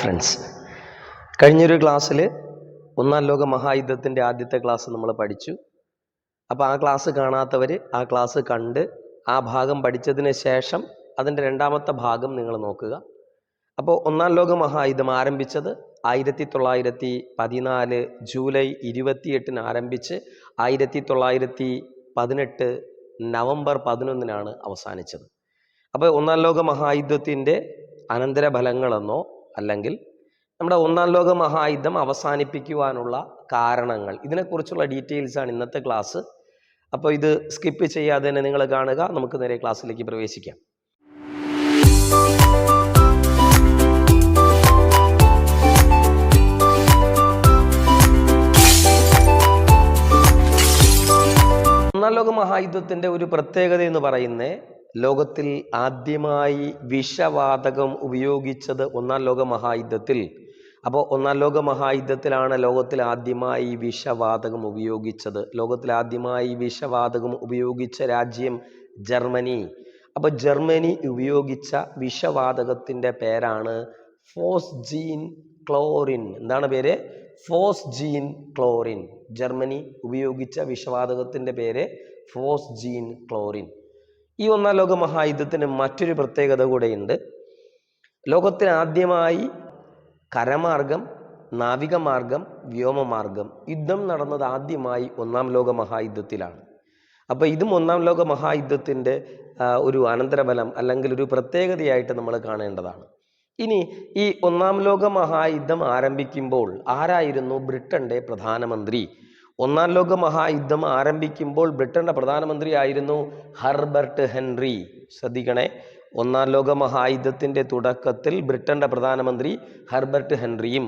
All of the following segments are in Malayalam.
ഫ്രണ്ട്സ് കഴിഞ്ഞൊരു ക്ലാസ്സിൽ ഒന്നാം ലോക മഹായുദ്ധത്തിന്റെ ആദ്യത്തെ ക്ലാസ് നമ്മൾ പഠിച്ചു. അപ്പോൾ ആ ക്ലാസ് കാണാത്തവർ ആ ക്ലാസ് കണ്ട് ആ ഭാഗം പഠിച്ചതിന് ശേഷം അതിന്റെ രണ്ടാമത്തെ ഭാഗം നിങ്ങൾ നോക്കുക. അപ്പോൾ ഒന്നാം ലോക മഹായുദ്ധം ആരംഭിച്ചത് ആയിരത്തി തൊള്ളായിരത്തി പതിനാല് ജൂലൈ ഇരുപത്തിയെട്ടിന് ആരംഭിച്ച് ആയിരത്തി തൊള്ളായിരത്തി പതിനെട്ട് നവംബർ പതിനൊന്നിനാണ് അവസാനിച്ചത്. അപ്പോൾ ഒന്നാം ലോക മഹായുദ്ധത്തിന്റെ അനന്തരഫലങ്ങളെന്നോ അല്ലെങ്കിൽ നമ്മുടെ ഒന്നാം ലോക മഹായുദ്ധം അവസാനിപ്പിക്കുവാനുള്ള കാരണങ്ങൾ. ഇതിനെക്കുറിച്ചുള്ള ഡീറ്റെയിൽസാണ് ഇന്നത്തെ ക്ലാസ് അപ്പോൾ ഇത് സ്കിപ്പ് ചെയ്യാതെ തന്നെ നിങ്ങൾ കാണുക. നമുക്ക് നേരെ ക്ലാസ്സിലേക്ക് പ്രവേശിക്കാം. ഒന്നാം ലോക മഹായുദ്ധത്തിന്റെ ഒരു പ്രത്യേകത എന്ന് പറയുന്നത് ലോകത്തിൽ ആദ്യമായി വിഷവാതകം ഉപയോഗിച്ചത് ഒന്നാം ലോക മഹായുദ്ധത്തിൽ. അപ്പോൾ ഒന്നാം ലോക മഹായുദ്ധത്തിലാണ് ലോകത്തിൽ ആദ്യമായി വിഷവാതകം ഉപയോഗിച്ചത്. ലോകത്തിൽ ആദ്യമായി വിഷവാതകം ഉപയോഗിച്ച രാജ്യം ജർമ്മനി. അപ്പോൾ ജർമ്മനി ഉപയോഗിച്ച വിഷവാതകത്തിന്റെ പേരാണ് ഫോസ്ജീൻ ക്ലോറിൻ. എന്താണ് പേര്? Phosgene chlorine. ജർമ്മനി ഉപയോഗിച്ച വിഷവാതകത്തിന്റെ പേര് ഫോസ്ജീൻ ക്ലോറിൻ. ഈ ഒന്നാം ലോക മഹായുദ്ധത്തിന് മറ്റൊരു പ്രത്യേകത കൂടെയുണ്ട്. ലോകത്തിൽ ആദ്യമായി കരമാർഗം നാവികമാർഗം വ്യോമമാർഗം യുദ്ധം നടന്നത് ആദ്യമായി ഒന്നാം ലോക മഹായുദ്ധത്തിലാണ്. അപ്പോൾ ഇതും ഒന്നാം ലോക മഹായുദ്ധത്തിന്റെ ഒരു അനന്തരഫലം അല്ലെങ്കിൽ ഒരു പ്രത്യേകതയായിട്ട് നമ്മൾ കാണേണ്ടതാണ്. ഇനി ഈ ഒന്നാം ലോക മഹായുദ്ധം ആരംഭിക്കുമ്പോൾ ആരായിരുന്നു ബ്രിട്ടന്റെ പ്രധാനമന്ത്രി? ഒന്നാം ലോക മഹായുദ്ധം ആരംഭിക്കുമ്പോൾ ബ്രിട്ടന്റെ പ്രധാനമന്ത്രി ആയിരുന്നു ഹർബർട്ട് ഹെൻറി. ശ്രദ്ധിക്കണേ ഒന്നാം ലോക മഹായുദ്ധത്തിന്റെ തുടക്കത്തിൽ ബ്രിട്ടന്റെ പ്രധാനമന്ത്രി ഹർബർട്ട് ഹെൻറിയും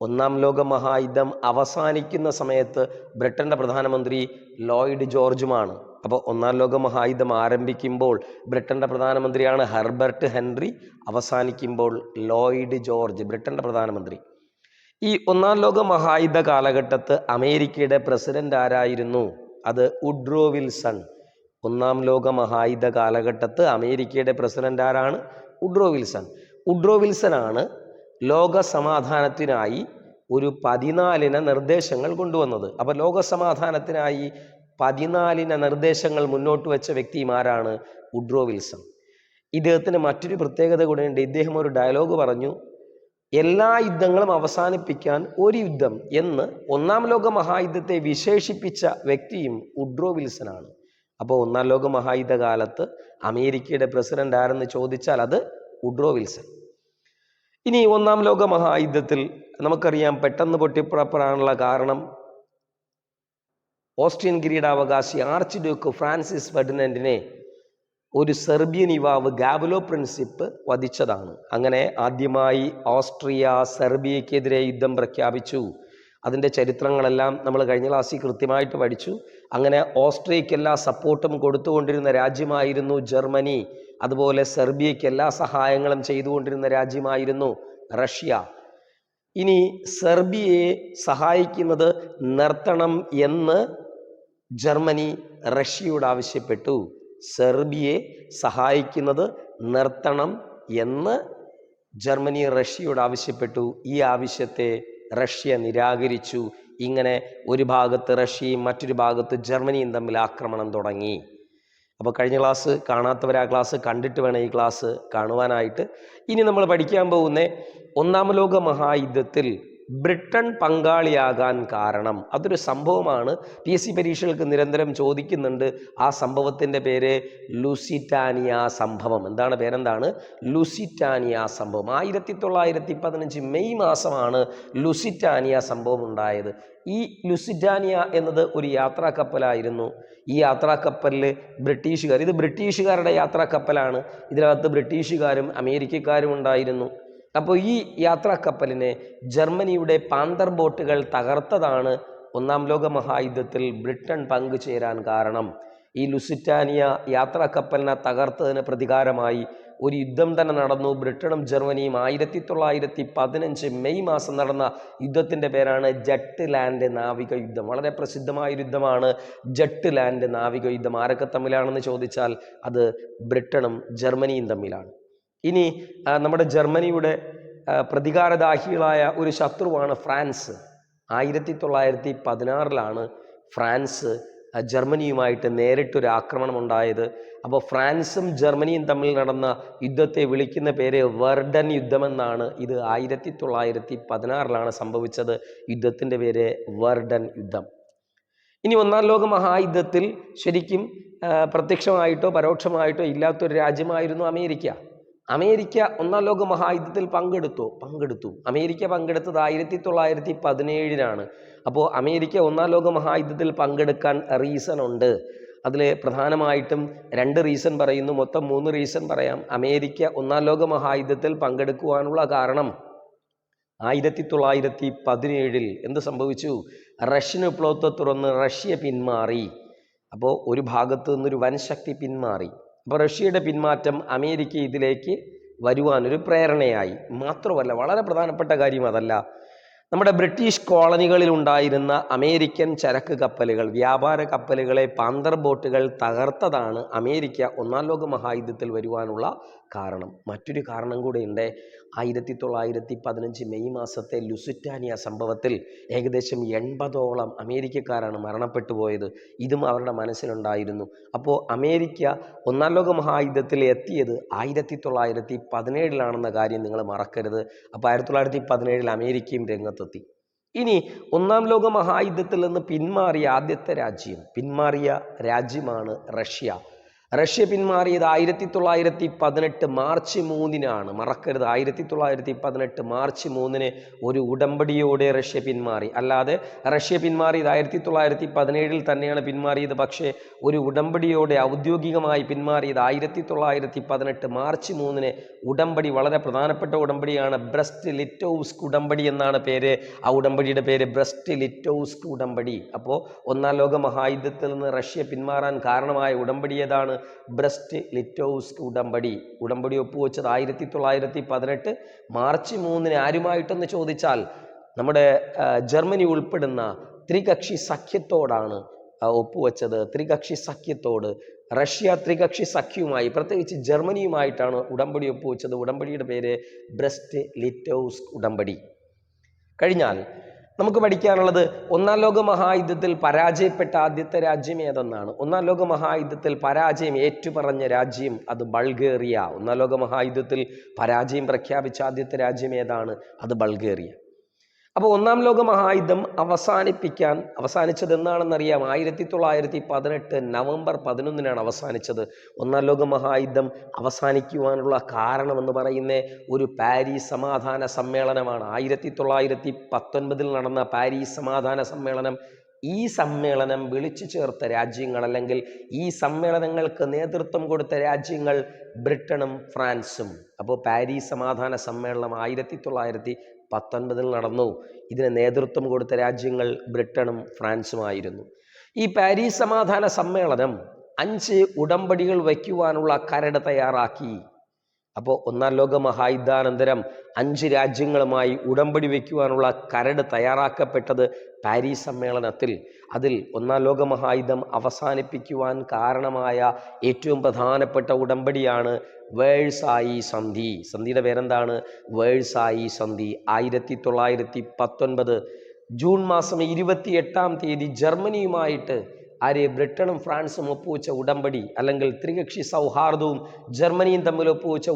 ഒന്നാം ലോക മഹായുദ്ധം അവസാനിക്കുന്ന സമയത്ത് ബ്രിട്ടന്റെ പ്രധാനമന്ത്രി ലോയിഡ് ജോർജുമാണ്. അപ്പോൾ ഒന്നാം ലോക മഹായുദ്ധം ആരംഭിക്കുമ്പോൾ ബ്രിട്ടന്റെ പ്രധാനമന്ത്രിയാണ് ഹെർബർട്ട് ഹെൻറി അവസാനിക്കുമ്പോൾ ലോയിഡ് ജോർജ് ബ്രിട്ടന്റെ പ്രധാനമന്ത്രി. ഈ ഒന്നാം ലോക മഹായുദ്ധ കാലഘട്ടത്ത് അമേരിക്കയുടെ പ്രസിഡന്റ് ആരായിരുന്നു? അത് ഉഡ്രോ വിൽസൺ. ഒന്നാം ലോക മഹായുദ്ധ കാലഘട്ടത്ത് അമേരിക്കയുടെ പ്രസിഡന്റ് ആരാണ്? Woodrow Wilson. ഉഡ്രോ വിൽസൺ ആണ് ലോക സമാധാനത്തിനായി ഒരു പതിനാലിന നിർദ്ദേശങ്ങൾ കൊണ്ടുവന്നത്. അപ്പോൾ ലോക സമാധാനത്തിനായി പതിനാലിന നിർദ്ദേശങ്ങൾ മുന്നോട്ട് വെച്ച വ്യക്തിമാരാണ് ഉഡ്രോ വിൽസൺ. ഇദ്ദേഹത്തിന് മറ്റൊരു പ്രത്യേകത കൂടെയുണ്ട്. ഇദ്ദേഹം ഒരു ഡയലോഗ് പറഞ്ഞു. എല്ലാ യുദ്ധങ്ങളും അവസാനിപ്പിക്കാൻ ഒരു യുദ്ധം എന്ന് ഒന്നാം ലോക മഹായുദ്ധത്തെ വിശേഷിപ്പിച്ച വ്യക്തിയും ഉഡ്രോ വിൽസനാണ് അപ്പോൾ ഒന്നാം ലോക മഹായുദ്ധ കാലത്ത് അമേരിക്കയുടെ പ്രസിഡന്റ് ആരെന്ന് ചോദിച്ചാൽ അത് ഉഡ്രോ വിൽസൺ. ഇനി ഒന്നാം ലോക മഹായുദ്ധത്തിൽ നമുക്കറിയാം പെട്ടെന്ന് പൊട്ടിപ്പുറപ്പെടാനുള്ള കാരണം ഓസ്ട്രിയൻ കിരീടാവകാശി ആർച്ച് ഡ്യൂക്ക് ഫ്രാൻസിസ് ഫെർഡിനൻഡിനെ ഒരു സെർബിയൻ യുവാവ് ഗാബുലോ പ്രിൻസിപ്പ് വധിച്ചതാണ്. അങ്ങനെ ആദ്യമായി ഓസ്ട്രിയ സെർബിയക്കെതിരെ യുദ്ധം പ്രഖ്യാപിച്ചു. അതിന്റെ ചരിത്രങ്ങളെല്ലാം നമ്മൾ കഴിഞ്ഞ ക്ലാസ്സിൽ കൃത്യമായിട്ട് പഠിച്ചു. അങ്ങനെ ഓസ്ട്രിയയ്ക്ക് എല്ലാ സപ്പോർട്ടും കൊടുത്തുകൊണ്ടിരുന്ന രാജ്യമായിരുന്നു ജർമ്മനി. അതുപോലെ സെർബിയയ്ക്ക് എല്ലാ സഹായങ്ങളും ചെയ്തുകൊണ്ടിരുന്ന രാജ്യമായിരുന്നു റഷ്യ. ഇനി സെർബിയയെ സഹായിക്കുന്നത് നിർത്തണം എന്ന് ജർമ്മനി റഷ്യയോട് ആവശ്യപ്പെട്ടു. സെർബിയയെ സഹായിക്കുന്നത് നിർത്തണം എന്ന് ജർമ്മനി റഷ്യയോട് ആവശ്യപ്പെട്ടു. ഈ ആവശ്യത്തെ റഷ്യ നിരാകരിച്ചു. ഇങ്ങനെ ഒരു ഭാഗത്ത് റഷ്യയും മറ്റൊരു ഭാഗത്ത് ജർമ്മനിയും തമ്മിൽ ആക്രമണം തുടങ്ങി. അപ്പോൾ കഴിഞ്ഞ ക്ലാസ് കാണാത്തവർ ആ ക്ലാസ് കണ്ടിട്ട് വേണം ഈ ക്ലാസ് കാണുവാനായിട്ട്. ഇനി നമ്മൾ പഠിക്കാൻ പോകുന്ന ഒന്നാം ലോക മഹായുദ്ധത്തിൽ ബ്രിട്ടൻ പങ്കാളിയാകാൻ കാരണം. അതൊരു സംഭവമാണ്. പി എസ് സി പരീക്ഷകൾക്ക് നിരന്തരം ചോദിക്കുന്നുണ്ട്. ആ സംഭവത്തിന്റെ പേര് ലുസിറ്റാനിയ സംഭവം. എന്താണ് പേരെന്താണ്? ലുസിറ്റാനിയ സംഭവം. ആയിരത്തി തൊള്ളായിരത്തി പതിനഞ്ച് മെയ് മാസമാണ് ലുസിറ്റാനിയ സംഭവം ഉണ്ടായത്. ഈ ലുസിറ്റാനിയ എന്നത് ഒരു യാത്രാ കപ്പലായിരുന്നു ഈ യാത്രാ കപ്പലിൽ ബ്രിട്ടീഷുകാർ ഇത് ബ്രിട്ടീഷുകാരുടെ യാത്രാ കപ്പലാണ് ഇതിനകത്ത് ബ്രിട്ടീഷുകാരും അമേരിക്കക്കാരും ഉണ്ടായിരുന്നു. അപ്പോൾ ഈ യാത്രാ കപ്പലിനെ ജർമ്മനിയുടെ പാന്തർ ബോട്ടുകൾ തകർത്തതാണ് ഒന്നാം ലോക മഹായുദ്ധത്തിൽ ബ്രിട്ടൻ പങ്കുചേരാൻ കാരണം. ഈ ലുസിറ്റാനിയ യാത്രാ കപ്പലിനെ തകർത്തതിന് പ്രതികാരമായി ഒരു യുദ്ധം തന്നെ നടന്നു. ബ്രിട്ടനും ജർമ്മനിയും ആയിരത്തി തൊള്ളായിരത്തി പതിനഞ്ച് മെയ് മാസം നടന്ന യുദ്ധത്തിന്റെ പേരാണ് ജട്ട് ലാൻഡ് നാവിക യുദ്ധം വളരെ പ്രസിദ്ധമായ യുദ്ധമാണ് ജട്ട് ലാൻഡ് നാവിക യുദ്ധം ആരൊക്കെ തമ്മിലാണെന്ന് ചോദിച്ചാൽ അത് ബ്രിട്ടനും ജർമ്മനിയും തമ്മിലാണ്. ഇനി നമ്മുടെ ജർമ്മനിയുടെ പ്രതികാരദാഹികളായ ഒരു ശത്രുവാണ് ഫ്രാൻസ്. ആയിരത്തി തൊള്ളായിരത്തി പതിനാറിലാണ് ഫ്രാൻസ് ജർമ്മനിയുമായിട്ട് നേരിട്ടൊരു ആക്രമണം ഉണ്ടായത് അപ്പോൾ ഫ്രാൻസും ജർമ്മനിയും തമ്മിൽ നടന്ന യുദ്ധത്തെ വിളിക്കുന്ന പേര് വെർഡൻ യുദ്ധമെന്നാണ്. ഇത് ആയിരത്തി തൊള്ളായിരത്തി പതിനാറിലാണ് സംഭവിച്ചത്. യുദ്ധത്തിന്റെ പേര് വെർഡൻ യുദ്ധം. ഇനി ഒന്നാം ലോക മഹായുദ്ധത്തിൽ ശരിക്കും പ്രത്യക്ഷമായിട്ടോ പരോക്ഷമായിട്ടോ ഇല്ലാത്തൊരു രാജ്യമായിരുന്നു അമേരിക്ക. അമേരിക്ക ഒന്നാം ലോക മഹായുദ്ധത്തിൽ പങ്കെടുത്തു. പങ്കെടുത്തു. അമേരിക്ക പങ്കെടുത്തത് ആയിരത്തി തൊള്ളായിരത്തി പതിനേഴിനാണ് അപ്പോൾ അമേരിക്ക ഒന്നാം ലോക മഹായുദ്ധത്തിൽ പങ്കെടുക്കാൻ റീസൺ ഉണ്ട്. അതിൽ പ്രധാനമായിട്ടും രണ്ട് റീസൺ പറയുന്നു. മൊത്തം മൂന്ന് റീസൺ പറയാം. അമേരിക്ക ഒന്നാം ലോക മഹായുദ്ധത്തിൽ പങ്കെടുക്കുവാനുള്ള കാരണം ആയിരത്തി തൊള്ളായിരത്തി പതിനേഴിൽ എന്ത് സംഭവിച്ചു? റഷ്യൻ വിപ്ലവത്തെ തുറന്ന് റഷ്യ പിന്മാറി. അപ്പോൾ ഒരു ഭാഗത്തു നിന്നൊരു വൻശക്തി പിന്മാറി. അപ്പോൾ റഷ്യയുടെ പിന്മാറ്റം അമേരിക്ക ഇതിലേക്ക് വരുവാനൊരു പ്രേരണയായി. മാത്രമല്ല വളരെ പ്രധാനപ്പെട്ട കാര്യം അതല്ല. നമ്മുടെ ബ്രിട്ടീഷ് കോളനികളിൽ ഉണ്ടായിരുന്ന അമേരിക്കൻ ചരക്ക് കപ്പലുകൾ വ്യാപാര കപ്പലുകളെ പാന്തർ ബോട്ടുകൾ തകർത്തതാണ് അമേരിക്ക ഒന്നാം ലോക മഹായുദ്ധത്തിൽ വരുവാനുള്ള കാരണം. മറ്റൊരു കാരണം കൂടെയുണ്ട്. ആയിരത്തി തൊള്ളായിരത്തി പതിനഞ്ച് മെയ് മാസത്തെ ലുസിറ്റാനിയ സംഭവത്തിൽ ഏകദേശം എൺപതോളം അമേരിക്കക്കാരാണ് മരണപ്പെട്ടു പോയത്. ഇതും അവരുടെ മനസ്സിലുണ്ടായിരുന്നു. അപ്പോൾ അമേരിക്ക ഒന്നാം ലോക മഹായുദ്ധത്തിൽ എത്തിയത് ആയിരത്തി തൊള്ളായിരത്തി പതിനേഴിലാണെന്ന കാര്യം നിങ്ങൾ മറക്കരുത്. അപ്പോൾ ആയിരത്തി തൊള്ളായിരത്തി പതിനേഴിൽ അമേരിക്കയും രംഗത്തെത്തി ഇനി ഒന്നാം ലോക മഹായുദ്ധത്തിൽ നിന്ന് പിന്മാറിയ ആദ്യത്തെ രാജ്യം പിന്മാറിയ രാജ്യമാണ് റഷ്യ. റഷ്യ പിന്മാറിയത് ആയിരത്തി തൊള്ളായിരത്തി പതിനെട്ട് മാർച്ച് മൂന്നിനാണ്. മറക്കരുത്. ആയിരത്തി തൊള്ളായിരത്തി പതിനെട്ട് മാർച്ച് മൂന്നിന് ഒരു ഉടമ്പടിയോടെ റഷ്യ പിന്മാറി. അല്ലാതെ റഷ്യ പിന്മാറിയത് ആയിരത്തി തൊള്ളായിരത്തി പതിനേഴിൽ തന്നെയാണ് പിന്മാറിയത്. പക്ഷേ ഒരു ഉടമ്പടിയോടെ ഔദ്യോഗികമായി പിന്മാറിയത് ആയിരത്തി തൊള്ളായിരത്തി പതിനെട്ട് മാർച്ച് മൂന്നിന് ഉടമ്പടി വളരെ പ്രധാനപ്പെട്ട ഉടമ്പടിയാണ്. ബ്രസ്റ്റ് ലിറ്റോവ്സ്ക് ഉടമ്പടി എന്നാണ് പേര്. ആ ഉടമ്പടിയുടെ പേര് ബ്രസ്റ്റ് ലിറ്റോവ്സ്ക് ഉടമ്പടി. അപ്പോൾ ഒന്നാം ലോക മഹായുദ്ധത്തിൽ നിന്ന് റഷ്യ പിന്മാറാൻ കാരണമായ ഉടമ്പടി ഏതാണ്? ബ്രസ്റ്റ് ലിറ്റോവ്സ്ക് ഉടമ്പടി. ഉടമ്പടി ഒപ്പുവെച്ചത് ആയിരത്തി തൊള്ളായിരത്തി പതിനെട്ട് മാർച്ച് മൂന്നിന് ആരുമായിട്ടെന്ന് ചോദിച്ചാൽ നമ്മുടെ ജർമ്മനി ഉൾപ്പെടുന്ന ത്രികക്ഷി സഖ്യത്തോടാണ് ഒപ്പുവെച്ചത്. ത്രികക്ഷി സഖ്യത്തോട്. റഷ്യ ത്രികക്ഷി സഖ്യവുമായി പ്രത്യേകിച്ച് ജർമ്മനിയുമായിട്ടാണ് ഉടമ്പടി ഒപ്പുവെച്ചത്. ഉടമ്പടിയുടെ പേര് ബ്രസ്റ്റ് ലിറ്റോവ്സ്ക് ഉടമ്പടി. കഴിഞ്ഞാൽ നമുക്ക് പഠിക്കാനുള്ളത് ഒന്നാം ലോക മഹായുദ്ധത്തിൽ പരാജയപ്പെട്ട ആദ്യത്തെ രാജ്യം ഏതെന്നാണ്? ഒന്നാം ലോക മഹായുദ്ധത്തിൽ പരാജയം ഏറ്റുപറഞ്ഞ രാജ്യം അത് ബൾഗേറിയ. ഒന്നാം ലോക മഹായുദ്ധത്തിൽ പരാജയം പ്രഖ്യാപിച്ച ആദ്യത്തെ രാജ്യം ഏതാണ്? അത് ബൾഗേറിയ. അപ്പോൾ ഒന്നാം ലോക മഹായുദ്ധം അവസാനിപ്പിക്കാൻ അവസാനിച്ചത് എന്നാണെന്നറിയാം ആയിരത്തി തൊള്ളായിരത്തി പതിനെട്ട് നവംബർ പതിനൊന്നിനാണ് അവസാനിച്ചത്. ഒന്നാം ലോക മഹായുദ്ധം അവസാനിക്കുവാനുള്ള കാരണമെന്ന് പറയുന്ന ഒരു പാരീസ് സമാധാന സമ്മേളനമാണ്. ആയിരത്തി തൊള്ളായിരത്തി പത്തൊൻപതിൽ നടന്ന പാരീസ് സമാധാന സമ്മേളനം ഈ സമ്മേളനം വിളിച്ചു ചേർത്ത രാജ്യങ്ങൾ അല്ലെങ്കിൽ ഈ സമ്മേളനങ്ങൾക്ക് നേതൃത്വം കൊടുത്ത രാജ്യങ്ങൾ ബ്രിട്ടനും ഫ്രാൻസും. അപ്പോൾ പാരീസ് സമാധാന സമ്മേളനം ആയിരത്തി തൊള്ളായിരത്തി പത്തൊൻപതിൽ നടന്നു. ഇതിന് നേതൃത്വം കൊടുത്ത രാജ്യങ്ങൾ ബ്രിട്ടനും ഫ്രാൻസുമായിരുന്നു. ഈ പാരീസ് സമാധാന സമ്മേളനം അഞ്ച് ഉടമ്പടികൾ വയ്ക്കുവാനുള്ള കരട് തയ്യാറാക്കി. അപ്പോൾ ഒന്നാം ലോക മഹായുദ്ധാനന്തരം അഞ്ച് രാജ്യങ്ങളുമായി ഉടമ്പടി വയ്ക്കുവാനുള്ള കരട് തയ്യാറാക്കപ്പെട്ടത് പാരീസ് സമ്മേളനത്തിൽ. അതിൽ ഒന്നാം ലോക മഹായുദ്ധം അവസാനിപ്പിക്കുവാൻ കാരണമായ ഏറ്റവും പ്രധാനപ്പെട്ട ഉടമ്പടിയാണ് വേഴ്സായി സന്ധി. സന്ധിയുടെ പേരെന്താണ്? വേഴ്സായി സന്ധി. ആയിരത്തി തൊള്ളായിരത്തി പത്തൊൻപത് ജൂൺ മാസം ഇരുപത്തി എട്ടാം തീയതി ജർമ്മനിയുമായിട്ട് ആര് ബ്രിട്ടനും ഫ്രാൻസും ഒപ്പുവെച്ച ഉടമ്പടി അല്ലെങ്കിൽ ത്രികക്ഷി സൗഹാർദ്ദവും ജർമ്മനിയും തമ്മിൽ ഒപ്പുവെച്ച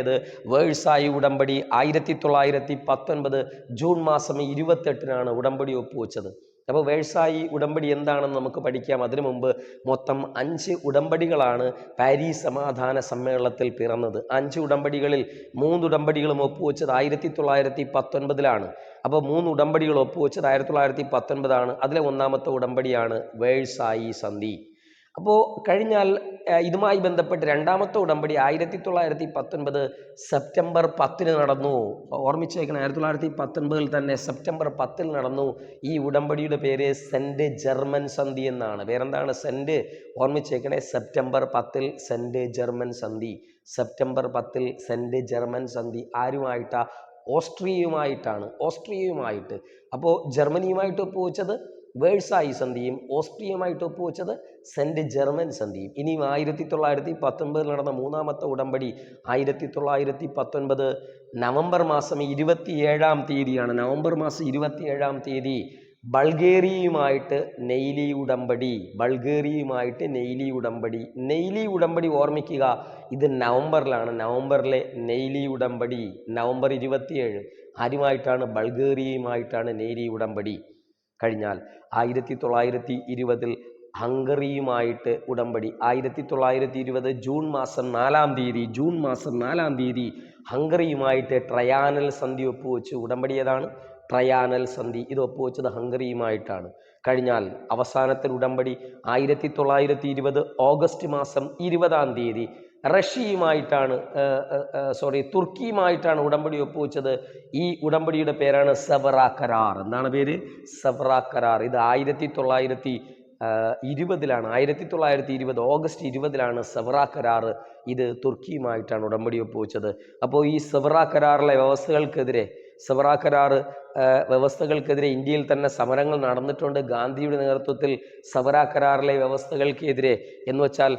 ഇത് വേഴ്സായി ഉടമ്പടി ആയിരത്തി തൊള്ളായിരത്തി പത്തൊൻപത് ജൂൺ മാസം ഇരുപത്തെട്ടിനാണ് ഉടമ്പടി ഒപ്പുവെച്ചത്. അപ്പോൾ വേഴ്സായി ഉടമ്പടി എന്താണെന്ന് നമുക്ക് പഠിക്കാം. അതിനു മുമ്പ് മൊത്തം അഞ്ച് ഉടമ്പടികളാണ് പാരീസ് സമാധാന സമ്മേളനത്തിൽ പിറന്നത്. അഞ്ച് ഉടമ്പടികളിൽ മൂന്ന് ഉടമ്പടികളും ഒപ്പുവെച്ചത് ആയിരത്തി തൊള്ളായിരത്തി പത്തൊൻപതിലാണ് അപ്പോൾ മൂന്ന് ഉടമ്പടികൾ ഒപ്പുവെച്ചത് ആയിരത്തി തൊള്ളായിരത്തി പത്തൊൻപതാണ് അതിലെ ഒന്നാമത്തെ ഉടമ്പടിയാണ് വേഴ്സായി സന്ധി. അപ്പോൾ കഴിഞ്ഞാൽ ഇതുമായി ബന്ധപ്പെട്ട് രണ്ടാമത്തെ ഉടമ്പടി ആയിരത്തി തൊള്ളായിരത്തി പത്തൊൻപത് സെപ്റ്റംബർ പത്തിന് നടന്നു. ഓർമ്മിച്ചേക്കണം ആയിരത്തി തൊള്ളായിരത്തി പത്തൊൻപതിൽ തന്നെ സെപ്റ്റംബർ പത്തിൽ നടന്നു ഈ ഉടമ്പടിയുടെ പേര് സെന്റ് ജർമ്മൻ സന്ധി എന്നാണ്. വേറെന്താണ് സെന്റ് ഓർമ്മിച്ചേക്കണേ സെപ്റ്റംബർ പത്തിൽ സെന്റ് ജർമ്മൻ സന്ധി. സെപ്റ്റംബർ പത്തിൽ സെന്റ് ജർമ്മൻ സന്ധി ആരുമായിട്ടാണ് ഓസ്ട്രിയയുമായിട്ടാണ് ഓസ്ട്രിയയുമായിട്ട്. അപ്പോൾ ജർമ്മനിയുമായിട്ട് ഒപ്പുവെച്ചത് വേഴ്സായി സന്ധിയും ഓസ്ട്രിയയുമായിട്ട് ഒപ്പുവെച്ചത് സെന്റ് ജർമ്മൻ സന്ധിയും. ഇനിയും ആയിരത്തി തൊള്ളായിരത്തി പത്തൊൻപതിൽ നടന്ന മൂന്നാമത്തെ ഉടമ്പടി ആയിരത്തി തൊള്ളായിരത്തി പത്തൊൻപത് നവംബർ മാസം ഇരുപത്തിയേഴാം തീയതിയാണ്. നവംബർ മാസം ഇരുപത്തിയേഴാം തീയതി ബൾഗേറിയയുമായിട്ട് നെയ്ലി ഉടമ്പടി ബൾഗേറിയയുമായിട്ട് നെയ്ലി ഉടമ്പടി. നെയ്ലി ഉടമ്പടി ഓർമ്മിക്കുക ഇത് നവംബറിലാണ്. നവംബറിലെ നെയ്ലി ഉടമ്പടി നവംബർ ഇരുപത്തിയേഴ്. ആരുമായിട്ടാണ്? ബൾഗേറിയയുമായിട്ടാണ് നെയ്ലി ഉടമ്പടി. കഴിഞ്ഞാൽ ആയിരത്തി തൊള്ളായിരത്തി ഇരുപതിൽ ഹംഗറിയുമായിട്ട് ഉടമ്പടി. ആയിരത്തി തൊള്ളായിരത്തി ഇരുപത് ജൂൺ മാസം നാലാം തീയതി ജൂൺ മാസം നാലാം തീയതി ഹംഗറിയുമായിട്ട് ട്രയാനൽ സന്ധി ഒപ്പുവെച്ച് ഉടമ്പടി ഏതാണ്? ട്രയാനൽ സന്ധി. ഇത് ഒപ്പുവെച്ചത് ഹംഗറിയുമായിട്ടാണ്. കഴിഞ്ഞാൽ അവസാനത്തെ ഉടമ്പടി ആയിരത്തി തൊള്ളായിരത്തി ഇരുപത് ഓഗസ്റ്റ് മാസം ഇരുപതാം തീയതി റഷ്യയുമായിട്ടാണ് സോറി തുർക്കിയുമായിട്ടാണ് ഉടമ്പടി ഒപ്പുവെച്ചത്. ഈ ഉടമ്പടിയുടെ പേരാണ് സവറ കരാർ. എന്താണ് പേര്? സവറ കരാർ. ഇത് ആയിരത്തി തൊള്ളായിരത്തി ഇരുപതിലാണ്. ആയിരത്തി തൊള്ളായിരത്തി ഇരുപത് ഓഗസ്റ്റ് ഇരുപതിലാണ് സബറ കരാർ. ഇത് തുർക്കിയുമായിട്ടാണ് ഉടമ്പടി ഒപ്പുവെച്ചത്. അപ്പോൾ ഈ സബറ കരാറിലെ വ്യവസ്ഥകൾക്കെതിരെ സബറ കരാർ വ്യവസ്ഥകൾക്കെതിരെ ഇന്ത്യയിൽ തന്നെ സമരങ്ങൾ നടന്നിട്ടുണ്ട്. ഗാന്ധിയുടെ നേതൃത്വത്തിൽ സബറ കരാറിലെ വ്യവസ്ഥകൾക്കെതിരെ. എന്ന് വെച്ചാൽ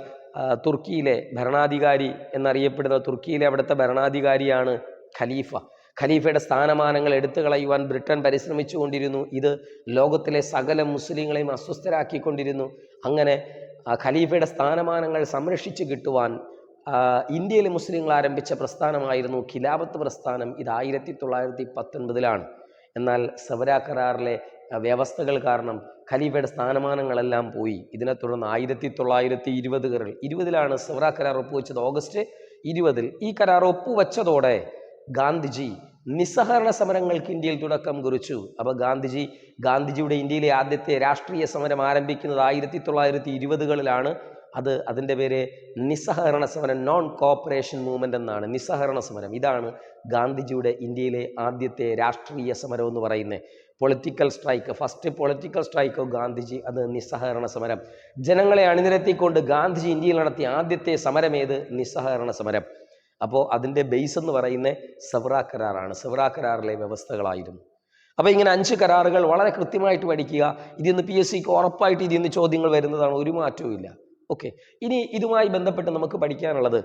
തുർക്കിയിലെ ഭരണാധികാരി എന്നറിയപ്പെടുന്ന തുർക്കിയിലെ അവിടുത്തെ ഭരണാധികാരിയാണ് ഖലീഫ. ഖലീഫയുടെ സ്ഥാനമാനങ്ങൾ എടുത്തു കളയുവാൻ ബ്രിട്ടൻ പരിശ്രമിച്ചുകൊണ്ടിരുന്നു. ഇത് ലോകത്തിലെ സകല മുസ്ലിങ്ങളെയും അസ്വസ്ഥരാക്കിക്കൊണ്ടിരുന്നു. അങ്ങനെ ഖലീഫയുടെ സ്ഥാനമാനങ്ങൾ സംരക്ഷിച്ചു കിട്ടുവാൻ ഇന്ത്യയിലെ മുസ്ലിങ്ങൾ ആരംഭിച്ച പ്രസ്ഥാനമായിരുന്നു ഖിലാഫത്ത് പ്രസ്ഥാനം. ഇത് ആയിരത്തി തൊള്ളായിരത്തി പത്തൊൻപതിലാണ് എന്നാൽ സവരാ കരാറിലെ വ്യവസ്ഥകൾ കാരണം ഖലീഫയുടെ സ്ഥാനമാനങ്ങളെല്ലാം പോയി. ഇതിനെ തുടർന്ന് ആയിരത്തി തൊള്ളായിരത്തി ഇരുപതുകളിൽ ഇരുപതിലാണ് സിവറ കരാർ ഒപ്പുവെച്ചത്. ഓഗസ്റ്റ് ഇരുപതിൽ ഈ കരാർ ഒപ്പുവെച്ചതോടെ ഗാന്ധിജി നിസ്സഹകരണ സമരങ്ങൾക്ക് ഇന്ത്യയിൽ തുടക്കം കുറിച്ചു. അപ്പോൾ ഗാന്ധിജി ഗാന്ധിജിയുടെ ഇന്ത്യയിലെ ആദ്യത്തെ രാഷ്ട്രീയ സമരം ആരംഭിക്കുന്നത് ആയിരത്തി തൊള്ളായിരത്തി ഇരുപതുകളിലാണ് അത് അതിന്റെ പേര് നിസ്സഹകരണ സമരം നോൺ കോപ്പറേഷൻ മൂവ്മെന്റ് എന്നാണ്. നിസ്സഹകരണ സമരം. ഇതാണ് ഗാന്ധിജിയുടെ ഇന്ത്യയിലെ ആദ്യത്തെ രാഷ്ട്രീയ സമരം എന്ന് പറയുന്നത്. Political strike first political strike Gandhiji അത് നിസ്സഹകരണ സമരം. ജനങ്ങളെ അണിനിരത്തിക്കൊണ്ട് ഗാന്ധിജി ഇന്ത്യയിൽ നടത്തിയ ആദ്യത്തെ സമരം ഏത്? നിസ്സഹകരണ സമരം. അപ്പോൾ അതിന്റെ ബേസ് എന്ന് പറയുന്നത് സവറാ കരാറാണ്. സവറാ കരാറിലെ വ്യവസ്ഥകളായിരുന്നു. അപ്പോൾ ഇങ്ങനെ അഞ്ച് കരാറുകൾ വളരെ കൃത്യമായിട്ട് പഠിക്കുക. ഇതിൽ നിന്ന് പി എസ് സിക്ക് ഉറപ്പായിട്ട് ഇതിൽ നിന്ന് ചോദ്യങ്ങൾ വരുന്നതാണ് ഒരു മാറ്റവും ഇല്ല. ഓക്കെ ഇനി ഇതുമായി ബന്ധപ്പെട്ട് നമുക്ക് പഠിക്കാനുള്ളത്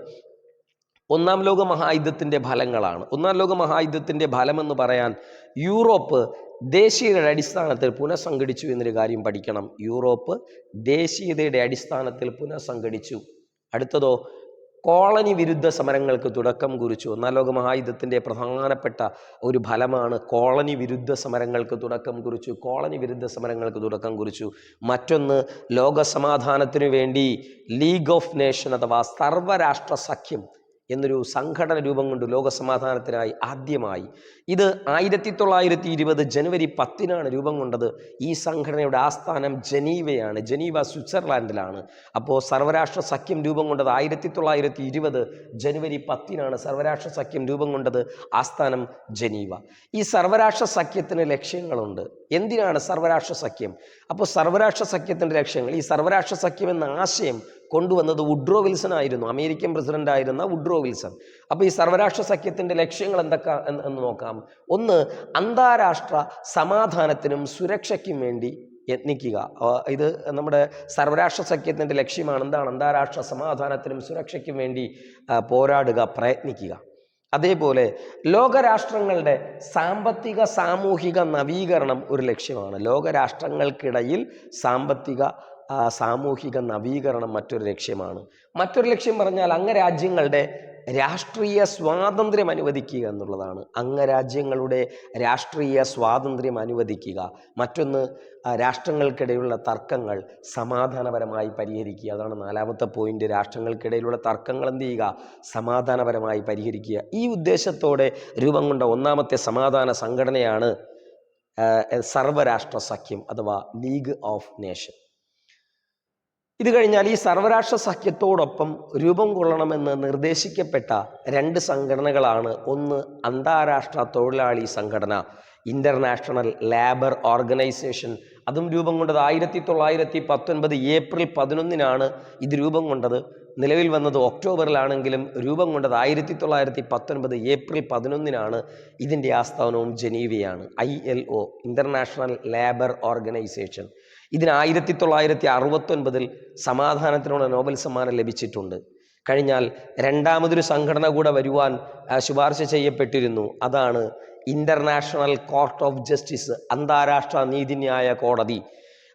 ഒന്നാം ലോക മഹായുദ്ധത്തിന്റെ ഫലങ്ങളാണ്. ഒന്നാം ലോക മഹായുദ്ധത്തിന്റെ ഫലമെന്ന് പറയാൻ യൂറോപ്പ് ദേശീയതയുടെ അടിസ്ഥാനത്തിൽ പുനഃസംഘടിച്ചു എന്നൊരു കാര്യം പഠിക്കണം. യൂറോപ്പ് ദേശീയതയുടെ അടിസ്ഥാനത്തിൽ പുനഃസംഘടിച്ചു. അടുത്തതോ കോളനി വിരുദ്ധ സമരങ്ങൾക്ക് തുടക്കം കുറിച്ചു. ഒന്നാം ലോക മഹായുദ്ധത്തിന്റെ പ്രധാനപ്പെട്ട ഒരു ഫലമാണ് കോളനി വിരുദ്ധ സമരങ്ങൾക്ക് തുടക്കം കുറിച്ചു. കോളനി വിരുദ്ധ സമരങ്ങൾക്ക് തുടക്കം കുറിച്ചു. മറ്റൊന്ന് ലോകസമാധാനത്തിനു വേണ്ടി ലീഗ് ഓഫ് നേഷൻ അഥവാ സർവരാഷ്ട്ര സഖ്യം എന്നൊരു സംഘടന രൂപം കൊണ്ട് ലോകസമാധാനത്തിനായി ആദ്യമായി. ഇത് ആയിരത്തി തൊള്ളായിരത്തി ഇരുപത് ജനുവരി പത്തിനാണ് രൂപം കൊണ്ടത്. ഈ സംഘടനയുടെ ആസ്ഥാനം ജനീവയാണ്. ജനീവ സ്വിറ്റ്സർലാൻഡിലാണ്. അപ്പോൾ സർവരാഷ്ട്ര സഖ്യം രൂപം കൊണ്ടത് ആയിരത്തി തൊള്ളായിരത്തി ഇരുപത് ജനുവരി പത്തിനാണ് സർവരാഷ്ട്ര സഖ്യം രൂപം കൊണ്ടത്. ആസ്ഥാനം ജനീവ. ഈ സർവരാഷ്ട്ര സഖ്യത്തിന് ലക്ഷ്യങ്ങളുണ്ട്. എന്തിനാണ് സർവരാഷ്ട്ര സഖ്യം? അപ്പോൾ സർവരാഷ്ട്ര സഖ്യത്തിന്റെ ലക്ഷ്യങ്ങൾ. ഈ സർവരാഷ്ട്ര സഖ്യം എന്ന ആശയം കൊണ്ടുവന്നത് വുഡ്രോ വിൽസൺ ആയിരുന്നു. അമേരിക്കൻ പ്രസിഡന്റ് ആയിരുന്ന വുഡ്രോ വിൽസൺ. അപ്പോൾ ഈ സർവരാഷ്ട്ര സഖ്യത്തിന്റെ ലക്ഷ്യങ്ങൾ എന്തൊക്കെ എന്ന് നോക്കാം. ഒന്ന് അന്താരാഷ്ട്ര സമാധാനത്തിനും സുരക്ഷയ്ക്കും വേണ്ടി യത്നിക്കുക. ഇത് നമ്മുടെ സർവരാഷ്ട്ര സഖ്യത്തിന്റെ ലക്ഷ്യമാണ് എന്താണ്? അന്താരാഷ്ട്ര സമാധാനത്തിനും സുരക്ഷയ്ക്കും വേണ്ടി പോരാടുക പ്രയത്നിക്കുക. അതേപോലെ ലോകരാഷ്ട്രങ്ങളുടെ സാമ്പത്തിക സാമൂഹിക നവീകരണം ഒരു ലക്ഷ്യമാണ്. ലോകരാഷ്ട്രങ്ങൾക്കിടയിൽ സാമ്പത്തിക സാമൂഹിക നവീകരണം മറ്റൊരു ലക്ഷ്യമാണ്. മറ്റൊരു ലക്ഷ്യം പറഞ്ഞാൽ അംഗരാജ്യങ്ങളുടെ രാഷ്ട്രീയ സ്വാതന്ത്ര്യം അനുവദിക്കുക എന്നുള്ളതാണ്. അംഗരാജ്യങ്ങളുടെ രാഷ്ട്രീയ സ്വാതന്ത്ര്യം അനുവദിക്കുക. മറ്റൊന്ന് രാഷ്ട്രങ്ങൾക്കിടയിലുള്ള തർക്കങ്ങൾ സമാധാനപരമായി പരിഹരിക്കുക. അതാണ് നാലാമത്തെ പോയിന്റ് രാഷ്ട്രങ്ങൾക്കിടയിലുള്ള തർക്കങ്ങൾ എന്ത് ചെയ്യുക? സമാധാനപരമായി പരിഹരിക്കുക. ഈ ഉദ്ദേശത്തോടെ രൂപം കൊണ്ട ഒന്നാമത്തെ സമാധാന സംഘടനയാണ് സർവരാഷ്ട്ര സഖ്യം അഥവാ ലീഗ് ഓഫ് നേഷൻ. ഇത് കഴിഞ്ഞാൽ ഈ സർവരാഷ്ട്ര സഖ്യത്തോടൊപ്പം രൂപം കൊള്ളണമെന്ന് നിർദ്ദേശിക്കപ്പെട്ട രണ്ട് സംഘടനകളാണ്. ഒന്ന് അന്താരാഷ്ട്ര തൊഴിലാളി സംഘടന ഇന്റർനാഷണൽ ലേബർ ഓർഗനൈസേഷൻ അതും രൂപം കൊണ്ടത് ആയിരത്തി തൊള്ളായിരത്തി പത്തൊൻപത് ഏപ്രിൽ പതിനൊന്നിനാണ് ഇത് രൂപം കൊണ്ടത്. നിലവിൽ വന്നത് ഒക്ടോബറിലാണെങ്കിലും രൂപം കൊണ്ടത് ആയിരത്തി തൊള്ളായിരത്തി പത്തൊൻപത് ഏപ്രിൽ പതിനൊന്നിനാണ് ഇതിന്റെ ആസ്ഥാനവും ജനീവയാണ്. I L O international labour organisation ഇതിന് ആയിരത്തി തൊള്ളായിരത്തി അറുപത്തൊൻപതിൽ സമാധാനത്തിനുള്ള നോബൽ സമ്മാനം ലഭിച്ചിട്ടുണ്ട്. കഴിഞ്ഞാൽ രണ്ടാമതൊരു സംഘടന കൂടെ വരുവാൻ ശുപാർശ ചെയ്യപ്പെട്ടിരുന്നു. അതാണ് ഇന്റർനാഷണൽ കോർട്ട് ഓഫ് ജസ്റ്റിസ് അന്താരാഷ്ട്ര നീതിന്യായ കോടതി.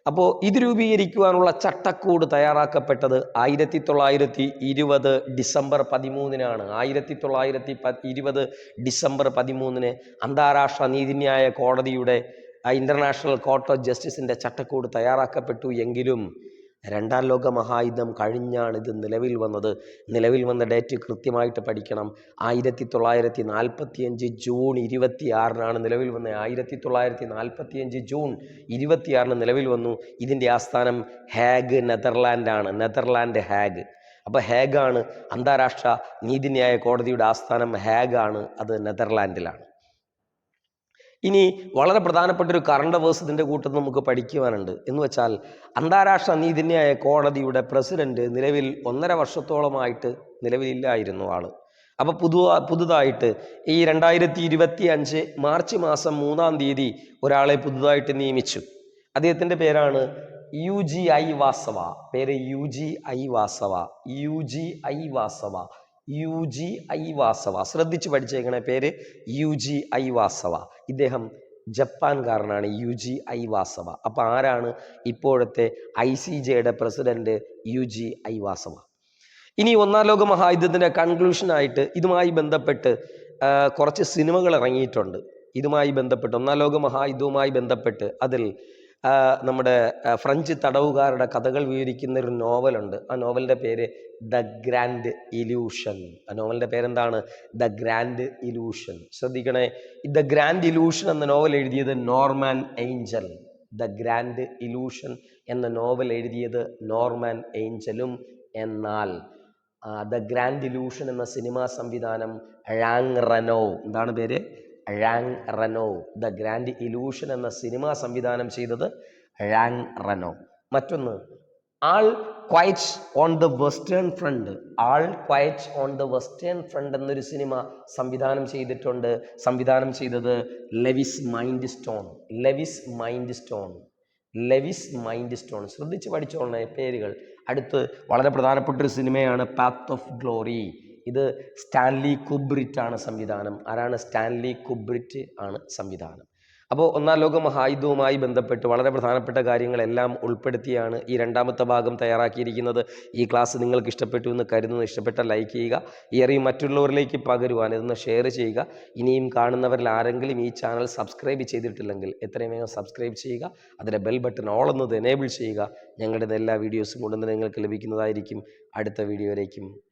അപ്പോൾ ഇത് രൂപീകരിക്കുവാനുള്ള ചട്ടക്കൂട് തയ്യാറാക്കപ്പെട്ടത് ആയിരത്തി തൊള്ളായിരത്തി ഇരുപത് ഡിസംബർ പതിമൂന്നിനാണ്. ആയിരത്തി തൊള്ളായിരത്തി പ ഇരുപത് ഡിസംബർ പതിമൂന്നിന് അന്താരാഷ്ട്ര നീതിന്യായ കോടതിയുടെ ആ ഇന്റർനാഷണൽ കോർട്ട് ഓഫ് ജസ്റ്റിസിന്റെ ചട്ടക്കൂട് തയ്യാറാക്കപ്പെട്ടു എങ്കിലും രണ്ടാം ലോക മഹായുദ്ധം കഴിഞ്ഞാണ് ഇത് നിലവിൽ വന്നത്. നിലവിൽ വന്ന ഡേറ്റ് കൃത്യമായിട്ട് പഠിക്കണം. ആയിരത്തി തൊള്ളായിരത്തി നാൽപ്പത്തിയഞ്ച് ജൂൺ ഇരുപത്തി ആറിനാണ് നിലവിൽ വന്നത്. ആയിരത്തി തൊള്ളായിരത്തി നാൽപ്പത്തിയഞ്ച് ജൂൺ ഇരുപത്തിയാറിന് നിലവിൽ വന്നു. ഇതിന്റെ ആസ്ഥാനം ഹാഗ് നെതർലാൻഡാണ് നെതർലാൻഡ് ഹാഗ്. അപ്പോൾ ഹാഗാണ് അന്താരാഷ്ട്ര നീതിന്യായ കോടതിയുടെ ആസ്ഥാനം ഹാഗാണ്. അത് നെതർലാൻഡിലാണ്. ഇനി വളരെ പ്രധാനപ്പെട്ട ഒരു കറണ്ട് അവേഴ്സ് ഇതിന്റെ കൂട്ടത്തിൽ നമുക്ക് പഠിക്കുവാനുണ്ട്. എന്ന് വെച്ചാൽ അന്താരാഷ്ട്ര നീതിന്യായ കോടതിയുടെ പ്രസിഡന്റ് നിലവിൽ ഒന്നര വർഷത്തോളമായിട്ട് നിലവിലില്ലായിരുന്നു ആൾ. അപ്പോൾ പുതു പുതുതായിട്ട് ഈ രണ്ടായിരത്തി ഇരുപത്തി അഞ്ച് മാർച്ച് മാസം മൂന്നാം തീയതി ഒരാളെ പുതുതായിട്ട് നിയമിച്ചു. അദ്ദേഹത്തിന്റെ പേരാണ് യു ജി ഐ വാസവ. പേര് Yuji Iwasawa. Yuji Iwasawa. Yuji Iwasawa. ശ്രദ്ധിച്ച് പഠിച്ചേക്കണേ. പേര് യു ജി ഐ വാസവ. ഇദ്ദേഹം ജപ്പാൻകാരനാണ് യു ജി ഐ വാസവ അപ്പോൾ ആരാണ് ഇപ്പോഴത്തെ ഐ സി ജെയുടെ president Yuji Iwasawa ഇനി ഒന്നാം ലോക മഹായുദ്ധത്തിന്റെ കൺക്ലൂഷനായിട്ട് ഇതുമായി ബന്ധപ്പെട്ട് കുറച്ച് സിനിമകൾ ഇറങ്ങിയിട്ടുണ്ട്. ഇതുമായി ബന്ധപ്പെട്ട് ഒന്നാം ലോക മഹായുദ്ധവുമായി ബന്ധപ്പെട്ട് അതിൽ നമ്മുടെ ഫ്രഞ്ച് തടവുകാരുടെ കഥകൾ വിവരിക്കുന്ന ഒരു നോവലുണ്ട്. ആ നോവലിന്റെ പേര് ദ ഗ്രാൻഡ് ഇലൂഷൻ. ആ നോവലിന്റെ പേരെന്താണ്? The grand illusion. ശ്രദ്ധിക്കണേ ദ ഗ്രാൻഡ് ഇലൂഷൻ എന്ന നോവൽ എഴുതിയത് Norman Angell the grand illusion എന്ന നോവൽ എഴുതിയത് നോർമാൻ ഏഞ്ചലും എന്നാൽ ദ ഗ്രാൻഡ് ഇലൂഷൻ എന്ന സിനിമാ സംവിധാനം ഴാങ് റനോ. എന്താണ് പേര്? Jean Renoir the grand illusion എന്ന സിനിമ സംവിധാനം ചെയ്തത് ഴാങ് റനോ. മറ്റൊന്ന് All Quiet on the Western Front. All Quiet on the Western Front എന്നൊരു സിനിമ സംവിധാനം ചെയ്തിട്ടുണ്ട്. സംവിധാനം ചെയ്തത് Lewis Milestone Lewis stone Lewis Milestone ശ്രദ്ധിച്ച് പഠിച്ചോളണേ പേരുകൾ. അടുത്ത് വളരെ പ്രധാനപ്പെട്ട ഒരു സിനിമയാണ് പാത്ത് ഓഫ് ഗ്ലോറി. ഇത് സ്റ്റാൻലി കുബ്രിറ്റ് ആണ് സംവിധാനം. ആരാണ് സ്റ്റാൻലി കുബ്രിറ്റ് ആണ് സംവിധാനം. അപ്പോൾ ഒന്നാം ലോക മഹായുദ്ധവുമായി ബന്ധപ്പെട്ട് വളരെ പ്രധാനപ്പെട്ട കാര്യങ്ങളെല്ലാം ഉൾപ്പെടുത്തിയാണ് ഈ രണ്ടാമത്തെ ഭാഗം തയ്യാറാക്കിയിരിക്കുന്നത്. ഈ ക്ലാസ് നിങ്ങൾക്ക് ഇഷ്ടപ്പെട്ടു എന്ന് കരുതുന്നു. ഇഷ്ടപ്പെട്ട ലൈക്ക് ചെയ്യുക. അറിവ് മറ്റുള്ളവരിലേക്ക് പകരുവാൻ ഇതൊന്ന് ഷെയർ ചെയ്യുക. ഇനിയും കാണുന്നവരിൽ ആരെങ്കിലും ഈ ചാനൽ സബ്സ്ക്രൈബ് ചെയ്തിട്ടില്ലെങ്കിൽ എത്രയും വേഗം സബ്സ്ക്രൈബ് ചെയ്യുക. അതിന്റെ ബെൽ ബട്ടൺ ഓൾ എന്നത് എനേബിൾ ചെയ്യുക. ഞങ്ങളുടെ എല്ലാ വീഡിയോസും ഉടനെ നിങ്ങൾക്ക് ലഭിക്കുന്നതായിരിക്കും. അടുത്ത വീഡിയോയിലേക്കും